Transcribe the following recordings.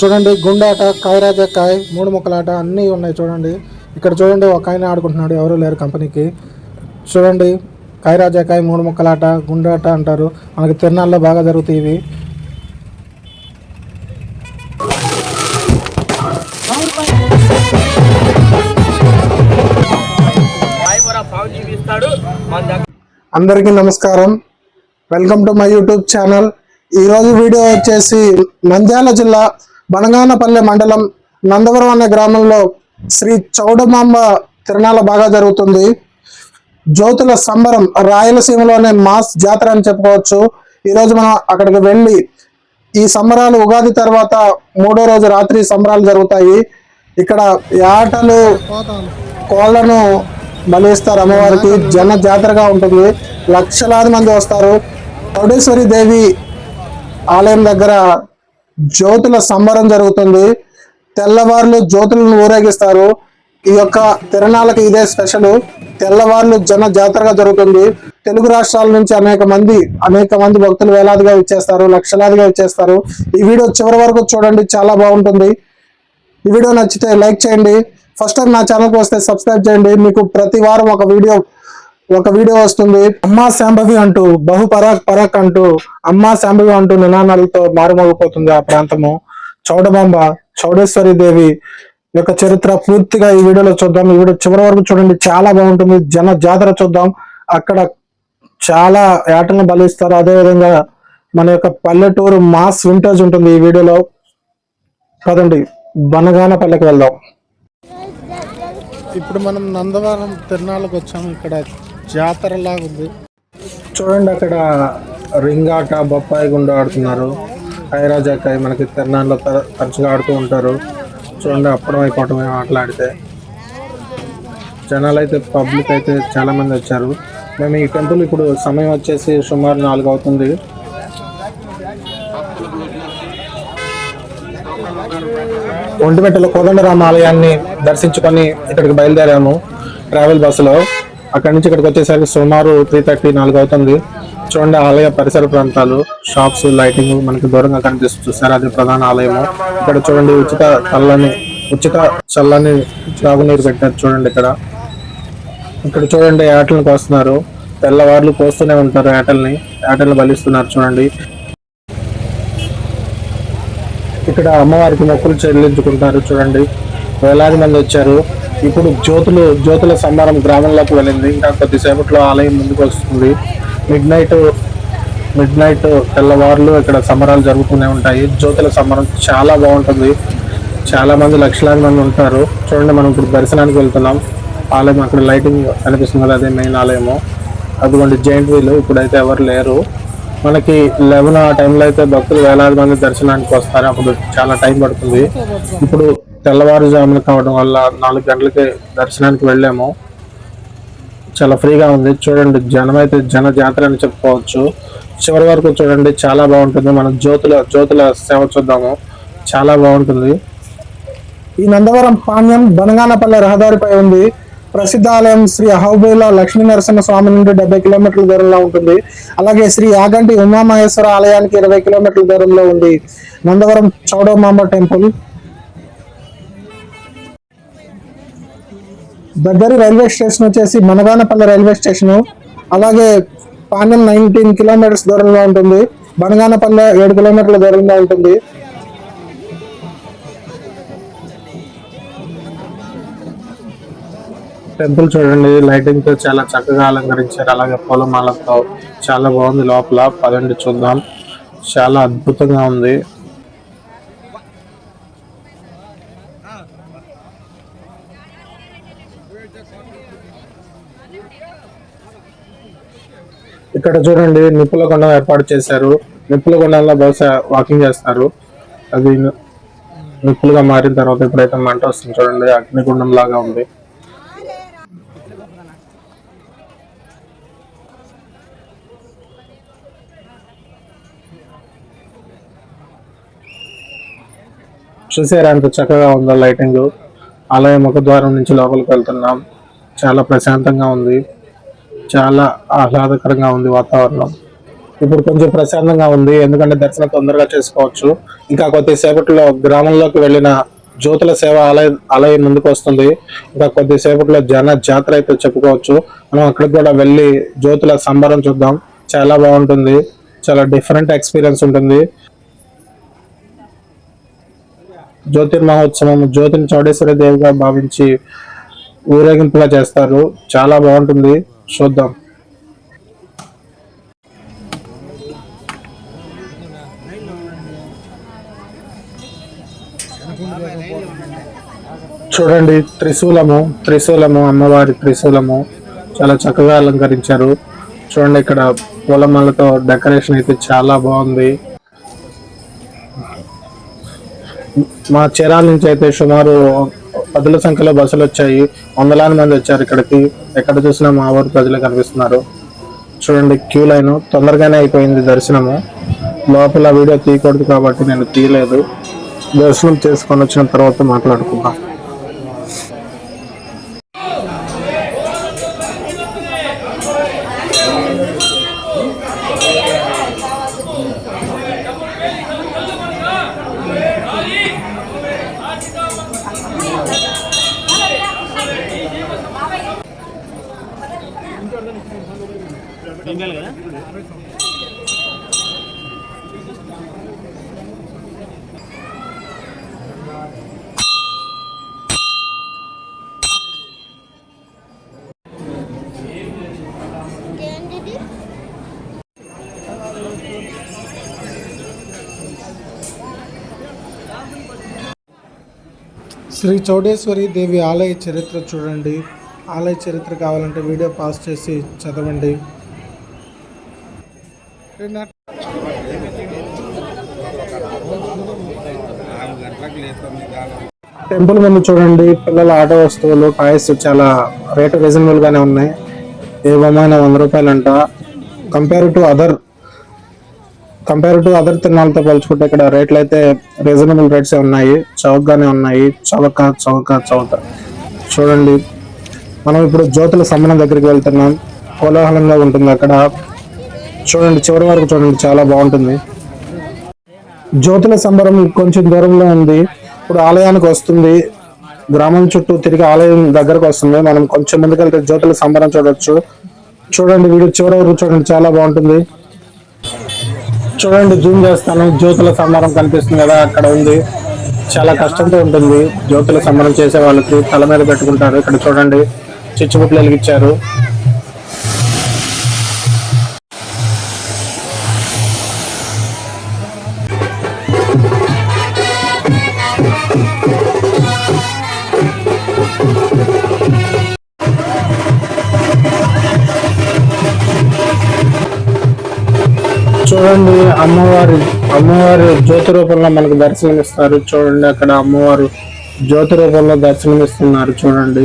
చూడండి గుండాట కాయరాజకాయ మూడు ముక్కలాట అన్నీ ఉన్నాయి చూడండి. ఇక్కడ చూడండి ఒక ఆయన ఆడుకుంటున్నాడు ఎవరు లేరు కంపెనీకి. చూడండి కాయరాజకాయ మూడు ముక్కలాట గుండాట అంటారు. మనకి తిరునాళ్ళలో బాగా జరుగుతాయి ఇవి. అందరికీ నమస్కారం. Welcome to my YouTube channel. ఈరోజు వీడియో వచ్చేసి నంద్యాల జిల్లా బనగానపల్లె మండలం నందవరం అనే గ్రామంలో శ్రీ చౌడమాంబ తిరణాల బాగా జరుగుతుంది. జ్యోతుల సంబరం రాయలసీమలోనే మాస్ జాతర అని చెప్పుకోవచ్చు. ఈరోజు మనం అక్కడికి వెళ్ళి ఈ సంబరాలు ఉగాది తర్వాత మూడో రోజు రాత్రి సంబరాలు జరుగుతాయి. ఇక్కడ ఆటలు కోళ్ళను బలిస్తారు అమ్మవారికి. జన జాతరగా ఉంటుంది. లక్షలాది మంది వస్తారు. చౌడేశ్వరి దేవి ఆలయం దగ్గర జ్యోతుల సంబరం జరుగుతుంది. తెల్లవారులు జ్యోతులను ఊరేగిస్తారు. ఈ యొక్క తిరణాలకు ఇదే స్పెషల్. తెల్లవారులు జన జాతరగా జరుగుతుంది. తెలుగు రాష్ట్రాల నుంచి అనేక మంది అనేక మంది భక్తులు వేలాదిగా ఇచ్చేస్తారు లక్షలాదిగా ఇచ్చేస్తారు ఈ వీడియో చివరి వరకు చూడండి చాలా బాగుంటుంది. ఈ వీడియో నచ్చితే లైక్ చేయండి. ఫస్ట్ టైం నా ఛానల్కి వస్తే సబ్స్క్రైబ్ చేయండి. మీకు ప్రతి వారం ఒక వీడియో ఒక వీడియో వస్తుంది అమ్మా శాంభవి అంటూ బహు పరాక్ పరాక్ అంటూ అమ్మా శాంభవి అంటూ నినాదాలతో మారుమోగిపోతుంది ఆ ప్రాంతము. చౌడబాంబ చౌడేశ్వరి దేవి యొక్క చరిత్ర పూర్తిగా ఈ వీడియోలో చూద్దాం. ఈ వీడియో చివరి వరకు చూడండి చాలా బాగుంటుంది. జన జాతర చూద్దాం. అక్కడ చాలా ఏటలను బలిస్తారు. అదేవిధంగా మన యొక్క పల్లెటూరు మాస్ వింటేజ్ ఉంటుంది ఈ వీడియోలో. కదండి బనగాన పల్లెకి వెళ్దాం. ఇప్పుడు మనం నందవరం తిరునాళ్ళకి వచ్చాము. ఇక్కడ జాతర లాగా ఉంది. చూడండి అక్కడ రింగాట బొప్పాయి గుండు ఆడుతున్నారు. ఐరాజాకాయ మనకి తిరునాళ్ళలో తర- తరచుగా ఆడుతూ ఉంటారు. చూడండి అప్పడం అయిపోవటమే ఆటలాడితే. జనాలు అయితే పబ్లిక్ అయితే చాలా మంది వచ్చారు. మేము ఈ టెంపుల్ ఇప్పుడు సమయం వచ్చేసి సుమారు నాలుగు అవుతుంది. ఒంటిమెట్టలో కోదండరామ ఆలయాన్ని దర్శించుకొని ఇక్కడికి బయలుదేరాము. ట్రావెల్ బస్సులో. అక్కడి నుంచి ఇక్కడికి వచ్చేసరికి సుమారు త్రీ థర్టీ నాలుగు అవుతుంది. చూడండి ఆలయ పరిసర ప్రాంతాలు షాప్స్ లైటింగ్ మనకి దూరంగా కనిపిస్తుంది. చూసారు? అది ప్రధాన ఆలయము. ఇక్కడ చూడండి ఉచిత చల్లని ఉచిత చల్లని త్రాగునీరు పెట్టారు చూడండి ఇక్కడ. ఇక్కడ చూడండి ఏటలను కోస్తున్నారు తెల్లవార్లు కోస్తూనే ఉంటారు ఏటల్ని ఏటల్ని బలిస్తున్నారు చూడండి. ఇక్కడ అమ్మవారికి మొక్కులు చెల్లించుకుంటారు చూడండి. వేలాది మంది వచ్చారు. ఇప్పుడు జ్యోతులు జ్యోతుల సంబరం గ్రామంలోకి వెళ్ళింది. ఇంకా కొద్దిసేపట్లో ఆలయం ముందుకు వస్తుంది. మిడ్ నైట్ మిడ్ నైట్ తెల్లవారులు ఇక్కడ సంబరాలు జరుగుతూనే ఉంటాయి. జ్యోతుల సంబరం చాలా బాగుంటుంది. చాలా మంది లక్షలాది మంది ఉంటారు. చూడండి మనం ఇప్పుడు దర్శనానికి వెళ్తున్నాం. ఆలయం అక్కడ లైటింగ్ కనిపిస్తుంది కదా అదే మెయిన్ ఆలయము. అదిగోండి జైంట్ వీలు ఇప్పుడైతే ఎవరు లేరు. మనకి లెవెన్ ఆ టైంలో అయితే భక్తులు వేలాది మంది దర్శనానికి వస్తారు. అప్పుడు చాలా టైం పడుతుంది. ఇప్పుడు తెల్లవారుజామున కావడం వల్ల నాలుగు గంటలకి దర్శనానికి వెళ్ళాము. చాలా ఫ్రీగా ఉంది. చూడండి జనం అయితే జన జాతర అని చెప్పుకోవచ్చు. చివరి వరకు చూడండి చాలా బాగుంటుంది. మనం జ్యోతుల జ్యోతుల సేవ చూద్దాము. చాలా బాగుంటుంది. ఈ నందవరం పాణ్యం బనగానపల్లె రహదారిపై ఉంది. ప్రసిద్ధ ఆలయం శ్రీ అహోబేల లక్ష్మీ నరసింహ స్వామి నుండి డెబ్బై కిలోమీటర్ల దూరంలో ఉంటుంది. అలాగే శ్రీ యాగంటి ఉమామహేశ్వర ఆలయానికి ఇరవై కిలోమీటర్ల దూరంలో ఉంది. నందవరం చౌడమాంబ టెంపుల్. దగ్గర రైల్వే స్టేషన్ వచ్చేసి బనగానపల్లె రైల్వే స్టేషన్. అలాగే పాండ్యం నైన్టీన్ కిలోమీటర్స్ దూరంలో ఉంటుంది. బనగానపల్లె ఏడు కిలోమీటర్ల దూరంలో ఉంటుంది. టెంపుల్ చూడండి. లైటింగ్తో చాలా చక్కగా అలంకరించారు. అలాగే పూలమాలతో చాలా బాగుంది లోపల. పదండి చూద్దాం. చాలా అద్భుతంగా ఉంది. ఇక్కడ చూడండి నిప్పుల కొండ ఏర్పాటు చేశారు. నిప్పుల కొండలో బహుశా వాకింగ్ చేస్తారు. అది నిప్పులుగా మారిన తర్వాత ఇప్పుడైతే మంట వస్తుంది చూడండి అగ్నిగుండం లాగా ఉంది. చూసారా ఎంత చక్కగా ఉందో లైటింగ్. ఆలయం ముఖద్వారం నుంచి లోపలికి వెళ్తున్నాం. చాలా ప్రశాంతంగా ఉంది. చాలా ఆహ్లాదకరంగా ఉంది వాతావరణం. ఇప్పుడు కొంచెం ప్రశాంతంగా ఉంది. ఎందుకంటే దర్శనం తొందరగా చేసుకోవచ్చు. ఇంకా కొద్దిసేపట్లో గ్రామంలోకి వెళ్ళిన జ్యోతుల సేవ ఆలయ ఆలయం ముందుకు వస్తుంది. ఇంకా కొద్దిసేపట్లో జన జాతర అయితే చెప్పుకోవచ్చు. మనం అక్కడికి కూడా వెళ్ళి జ్యోతుల సంబరం చూద్దాం. చాలా బాగుంటుంది. చాలా డిఫరెంట్ ఎక్స్పీరియన్స్ ఉంటుంది. జ్యోతిర్ మహోత్సవం జ్యోతిని చౌడేశ్వరి దేవిగా భావించి ఊరేగింపుగా చేస్తారు. చాలా బాగుంటుంది. చూద్దాం. చూడండి త్రిశూలము త్రిశూలము అమ్మవారి త్రిశూలము చాలా చక్కగా అలంకరించారు. చూడండి ఇక్కడ పూలమాలతో డెకరేషన్ అయితే చాలా బాగుంది. మా చీరాల నుంచి అయితే సుమారు పదుల సంఖ్యలో బస్సులు వచ్చాయి. వందలాది మంది వచ్చారు ఇక్కడికి. ఎక్కడ చూసినా మా ఊరు ప్రజలు కనిపిస్తున్నారు. చూడండి క్యూ లైన్. తొందరగానే అయిపోయింది దర్శనము. లోపల వీడియో తీయకూడదు కాబట్టి నేను తీయలేదు. దర్శనం చేసుకొని వచ్చిన తర్వాత మాట్లాడుకుందాం. శ్రీ చౌడేశ్వరి దేవి ఆలయ చరిత్ర చూడండి. ఆలయ చరిత్ర కావాలంటే వీడియో పాస్ చేసి చదవండి. టెంపుల్ ముందు చూడండి పిల్లల ఆట వస్తువులు టాయ్స్ చాలా రేటు రీజనబుల్గానే ఉన్నాయి. ఉన్నాయి ఏవమైన వంద రూపాయలంట. Compare to other compare to other తిన్నాలతో పోల్చుకుంటే ఇక్కడ రేట్లు అయితే రీజనబుల్ రేట్స్ ఉన్నాయి. చౌకగానే ఉన్నాయి. చౌక చౌక చౌక. చూడండి. మనం ఇప్పుడు జ్యోతుల సంబరం దగ్గరికి వెళ్తున్నాం. కోలాహలంగా ఉంటుంది అక్కడ. చూడండి చివరి వరకు చూడండి చాలా బాగుంటుంది. జ్యోతుల సంబరం కొంచెం దూరంలో ఉంది. ఇప్పుడు ఆలయానికి వస్తుంది. గ్రామం చుట్టూ తిరిగి ఆలయం దగ్గరకు వస్తుంది. మనం కొంచెం ముందుకెళ్తే జ్యోతుల సంబరం చూడొచ్చు. చూడండి వీడియో చివరి వరకు చూడండి చాలా బాగుంటుంది. చూడండి జూమ్ చేస్తాను. జ్యోతుల సంబరం కనిపిస్తుంది కదా అక్కడ ఉంది. చాలా కష్టంతో ఉంటుంది. జ్యోతుల సంబరం చేసే వాళ్ళకి తల మీద పెట్టుకుంటారు. ఇక్కడ చూడండి చిచ్చుబుట్లు వెలిగించారు. చూడండి అమ్మవారి అమ్మవారి జ్యోతి రూపంలో మనకు దర్శనమిస్తారు. చూడండి అక్కడ అమ్మవారు జ్యోతి రూపంలో దర్శనమిస్తున్నారు. చూడండి.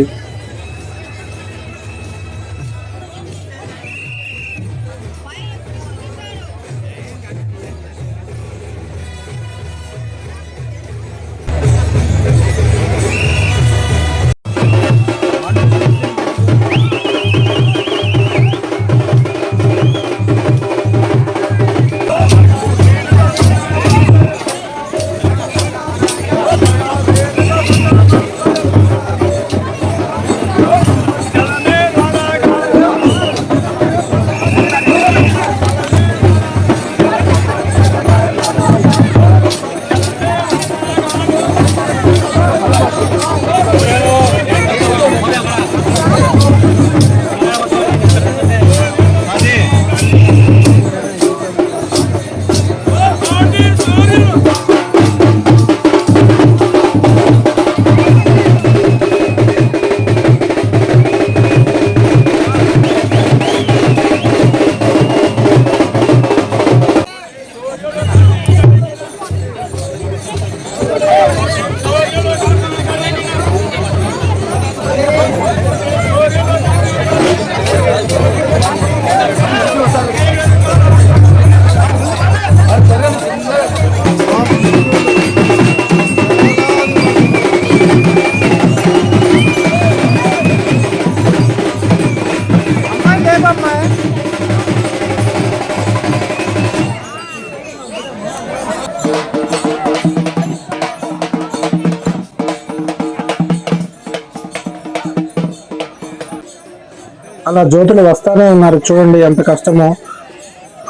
అలా జ్యోతులు వస్తానే ఉన్నారు. చూడండి ఎంత కష్టమో.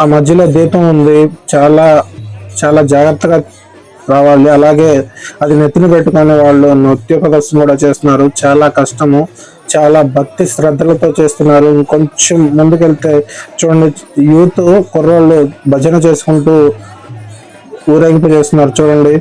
ఆ మధ్యలో దీపం ఉంది. చాలా చాలా జాగ్రత్తగా రావాలి. అలాగే అది నెత్తిన పెట్టుకునే వాళ్ళు నృత్య ప్రదర్శన కూడా చేస్తున్నారు. చాలా కష్టము. చాలా భక్తి శ్రద్ధలతో చేస్తున్నారు. ఇంకొంచెం ముందుకెళ్తే చూడండి యూత్ కుర్రోళ్ళు భజన చేసుకుంటూ ఊరేగింపు చేస్తున్నారు. చూడండి.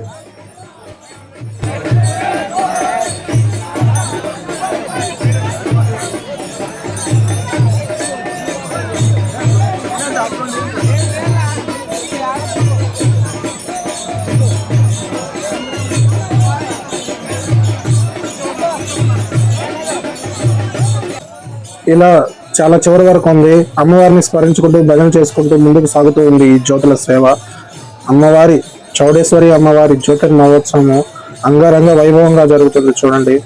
ఇలా చాలా చివరి వరకు ఉంది. అమ్మవారిని స్మరించుకుంటూ భజన చేసుకుంటూ ముందుకు సాగుతూ ఉంది ఈ జ్యోతుల సేవ. అమ్మవారి చౌడేశ్వరి అమ్మవారి జ్యోతిర్ మహోత్సవము అంగరంగ వైభవంగా జరుగుతుంది చూడండి.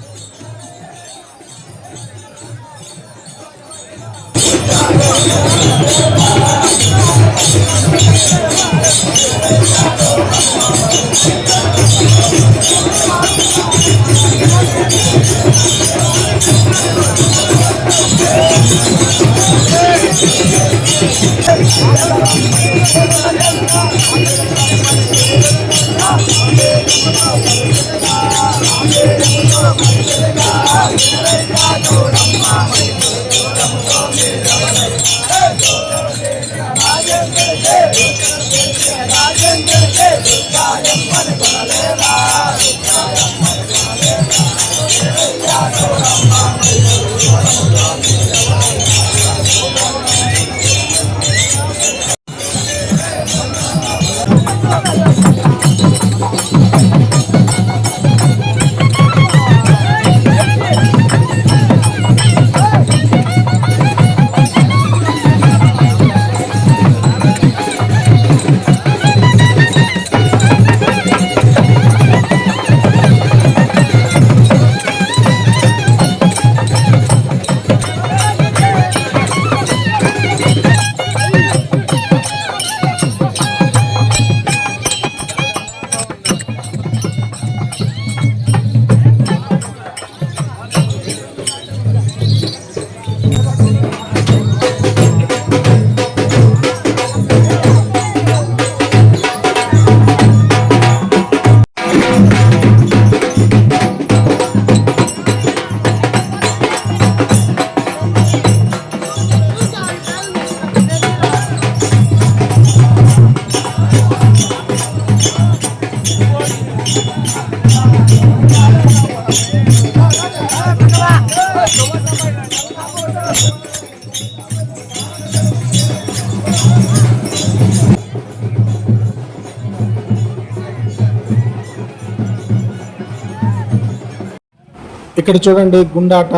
ఇక్కడ చూడండి గుండాట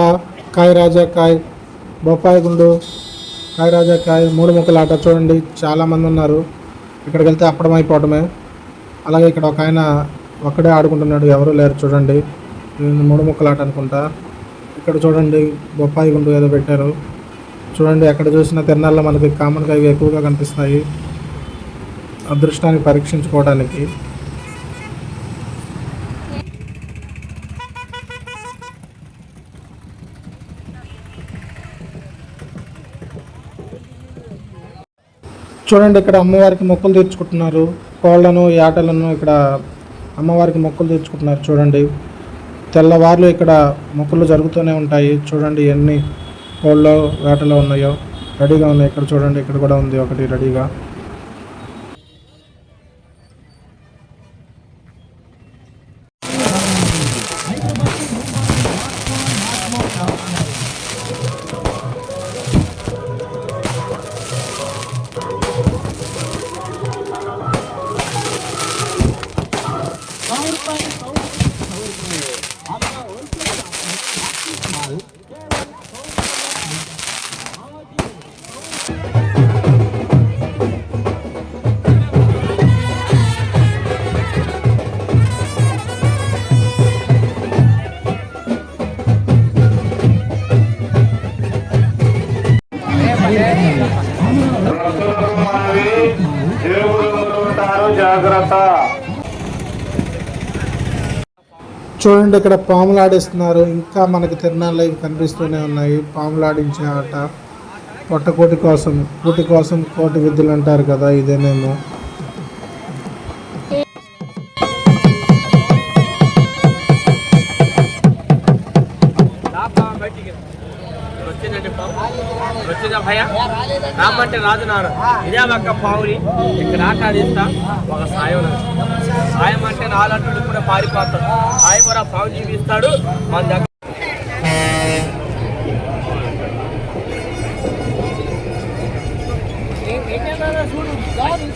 కాయ రాజా కాయ్ బొప్పాయి గుండు కాయ రాజా కాయ్ మూడు ముక్కలాట చూడండి చాలామంది ఉన్నారు. ఇక్కడికి వెళ్తే అప్పడం అయిపోవడమే. అలాగే ఇక్కడ ఒక ఆయన ఒక్కడే ఆడుకుంటున్నాడు ఎవరు లేరు చూడండి. మూడు ముక్కలాట అనుకుంటా. ఇక్కడ చూడండి బొప్పాయి గుండు ఏదో పెట్టారు. చూడండి ఎక్కడ చూసినా తిరణాల్లో మనకి కామన్గా ఇవి ఎక్కువగా కనిపిస్తాయి. అదృష్టాన్ని పరీక్షించుకోవడానికి. చూడండి ఇక్కడ అమ్మవారికి మొక్కులు తీర్చుకుంటున్నారు. కోళ్ళను యాటలను ఇక్కడ అమ్మవారికి మొక్కులు తీర్చుకుంటున్నారు చూడండి. తెల్లవార్లు ఇక్కడ మొక్కులు జరుగుతూనే ఉంటాయి. చూడండి ఎన్ని కోళ్ళు వేటలో ఉన్నాయో. రెడీగా ఉన్నాయి. ఇక్కడ చూడండి. ఇక్కడ కూడా ఉంది ఒకటి రెడీగా. చూడండి ఇక్కడ పాములాడిస్తున్నారు ఇంకా మనకి తిరణాలు ఇవి కనిపిస్తూనే ఉన్నాయి. పాములాడించే ఆట. పొట్టకోటి కోసం కోటి కోసం కోటి విద్యలు అంటారు కదా ఇదేనేమో. భయ. రామంటే రాజు నారు ఇదే పక్క పావుని ఇక్కడ ఆటాడిస్తా ఒక సాయం. సాయం అంటే నాలంటుడు కూడా పారిపోతాడు. సాయం కూడా పావు చూపిస్తాడు మన దగ్గర.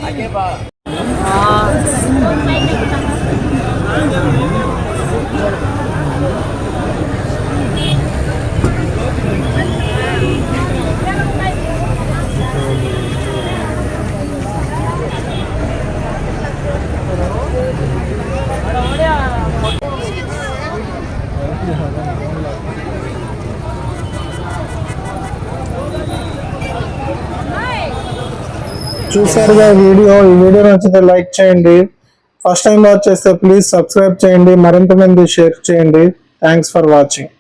అదే చూసారుగా వీడియో. ఈ వీడియో నచ్చితే లైక్ చేయండి. ఫస్ట్ టైం వాచ్ చేస్తే ప్లీజ్ సబ్స్క్రైబ్ చేయండి. మరింత మంది షేర్ చేయండి. Thanks for watching.